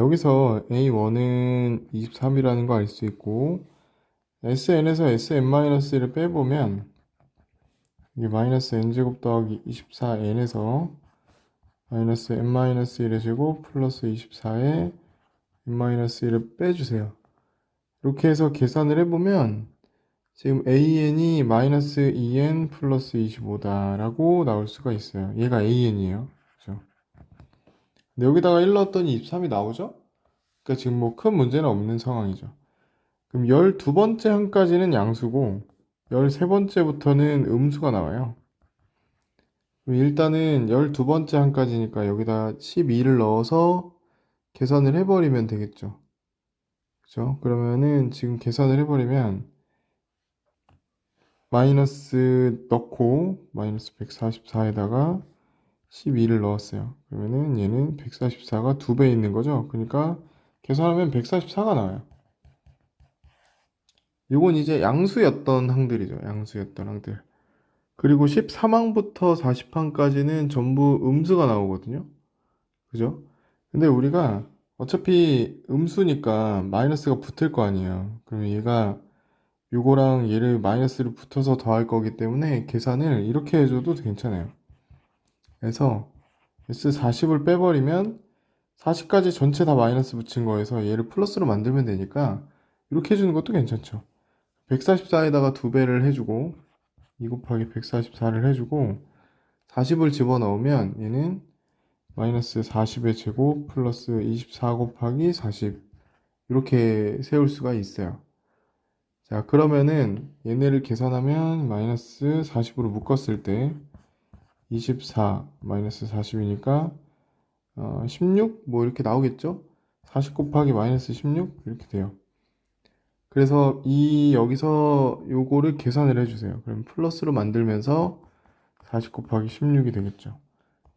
여기서 A1은 23이라는 거 알 수 있고 SN에서 SM-1을 빼보면 이게 마이너스 n제곱 더하기 24n에서 마이너스 n-1의 제곱 플러스 24에 n-1을 빼주세요. 이렇게 해서 계산을 해보면 지금 an이 마이너스 2n 플러스 25다라고 나올 수가 있어요. 얘가 an이에요. 근데 여기다가 1 넣었더니 23이 나오죠? 그러니까 지금 뭐 큰 문제는 없는 상황이죠. 그럼 12번째 항까지는 양수고 13번째부터는 음수가 나와요. 일단은 12번째 항까지니까 여기다 12를 넣어서 계산을 해버리면 되겠죠. 그죠? 그러면은 지금 계산을 해버리면 마이너스 넣고 마이너스 144에다가 12를 넣었어요. 그러면은 얘는 144가 2배 있는 거죠. 그러니까 계산하면 144가 나와요. 요건 이제 양수였던 항들이죠. 양수였던 항들. 그리고 13항부터 40항까지는 전부 음수가 나오거든요. 그죠? 근데 우리가 어차피 음수니까 마이너스가 붙을 거 아니에요. 그럼 얘가 요거랑 얘를 마이너스를 붙어서 더할 거기 때문에 계산을 이렇게 해줘도 괜찮아요. 그래서 S40을 빼버리면 40까지 전체 다 마이너스 붙인 거에서 얘를 플러스로 만들면 되니까 이렇게 해주는 것도 괜찮죠. 144에다가 2배를 해주고 2 곱하기 144를 해주고 40을 집어넣으면 얘는 마이너스 40의 제곱 플러스 24 곱하기 40 이렇게 세울 수가 있어요. 자 그러면은 얘네를 계산하면 마이너스 40으로 묶었을 때 24 마이너스 40이니까 어, 16 뭐 이렇게 나오겠죠? 40 곱하기 마이너스 16 이렇게 돼요. 그래서 이 여기서 요거를 계산을 해주세요. 그럼 플러스로 만들면서 40 곱하기 16이 되겠죠.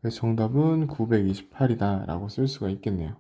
그래서 정답은 928이다 라고 쓸 수가 있겠네요.